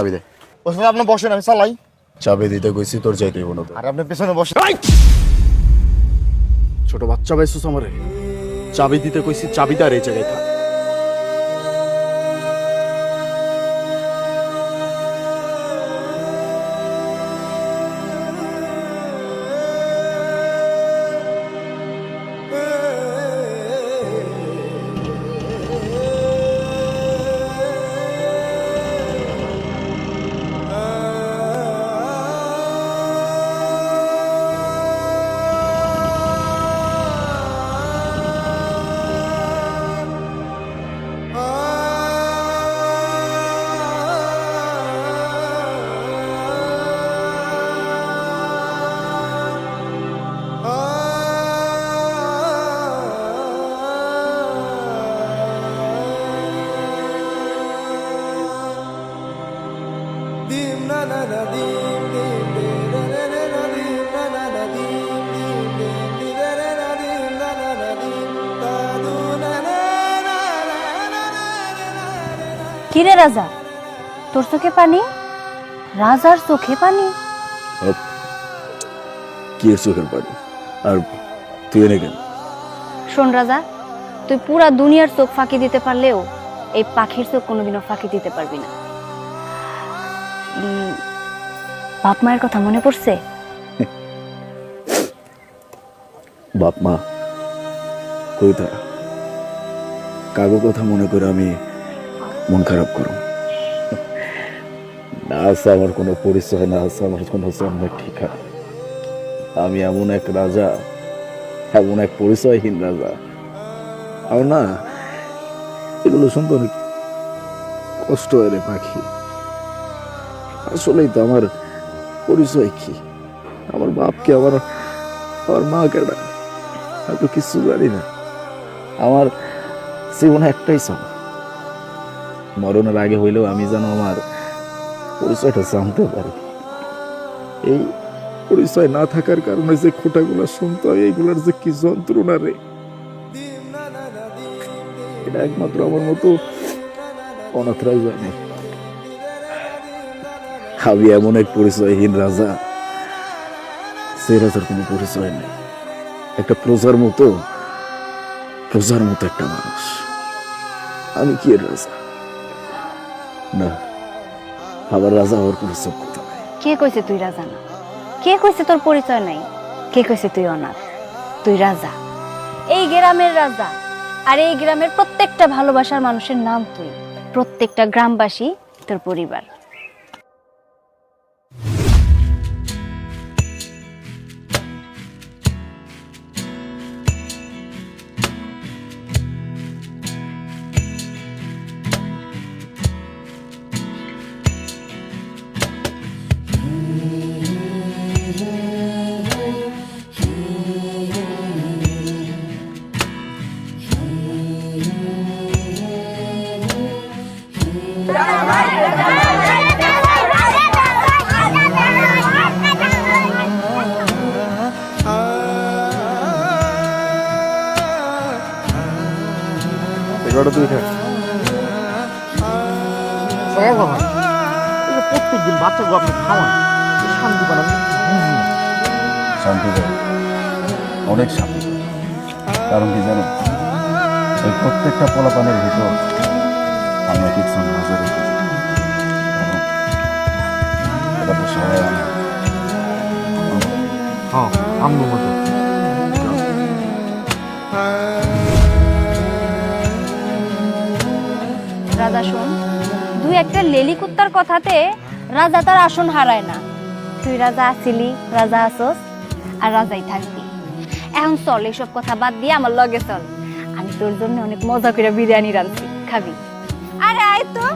চাবি দে। ওসমান আপনি বসেন আমি চালাই। চাবি দিতে কইছি তোর যাইতে হইব না আর আপনি পেছনে বসেন। ছোট বাচ্চা পাইছিস আমারে। চাবি দিতে কইছি চাবিটা আর এই জায়গায় থাক। কিরে রাজা তোর চোখে পানি? রাজার চোখে পানি? কি চোখের পানি? আর তুই এনে কেন? শোন রাজা তুই পুরা দুনিয়ার চোখ ফাঁকি দিতে পারলেও এই পাখির চোখ কোনোদিনও ফাঁকি দিতে পারবি না। বাপ মায়ের কথা মনে পড়ছে? বাপ মা, কই কাগো কথা মনে করে আমি মন খারাপ করো না, আছে আমার কোনো পরিচয়, না আছে আমার কোনো জন্মের ঠিকানা। আমি এমন এক রাজা, এমন এক পরিচয়হীন রাজা। আর না, এগুলো শুনতে অনেক কষ্ট হয় রে পাখি। আসলেই তো আমার পরিচয় কি? আমার বাপকে, আমার আমার মা কেডা আমি তো কিছু জানি না। আমার জীবনে একটাই চাও মরণের আগে হইলেও আমি যেন আমার পরিচয়টা জানতে পারি। এই পরিচয় না থাকার কারণে যে খোটাগুলো শুনতে হয়, এইগুলার যে কি যন্ত্রণা রে? এটা একমাত্র আমার মতো অনাথরাই জানে। আমি এমন এক পরিচয়হীন রাজা। সে রাজার কোনো পরিচয় নেই। একটা প্রজার মতো প্রজার মতো একটা মানুষ। আমি কি এর রাজা? না আবার রাজা হওয়ার কোনো যোগ্যতা নাই। কে কইছে তুই রাজা না? কে কইছে তোর পরিচয় নাই? কে কইছে তুই অনাথ? তুই রাজা। এই গ্রামের রাজা। আর এই গ্রামের প্রত্যেকটা ভালোবাসার মানুষের নাম তুই। প্রত্যেকটা গ্রামবাসী তোর পরিবার। এগারোটা খাস সবাই বাবা এই যে প্রত্যেকদিন বাচ্চাগুলো আপনি খাওয়ান। শান্তি পান আমি বুঝি শান্তি অনেক শান্তি। কারণ কি জানো? এই প্রত্যেকটা পোলাপানের ভিতর আমি এক একজন সবাই হ্যাঁ আমগো মতো। রাজা শোন দুই একটা লেলি কুত্তার কথাতে রাজা তার আসন হারায় না। তুই রাজা আছিলি রাজা আসস আর রাজাই থাকবি। এখন চল এইসব কথা বাদ দিয়ে আমার লগে চল। আমি তোর জন্য অনেক মজা করে বিরিয়ানি রাঁধছি। খাবি? আরে আয় তো।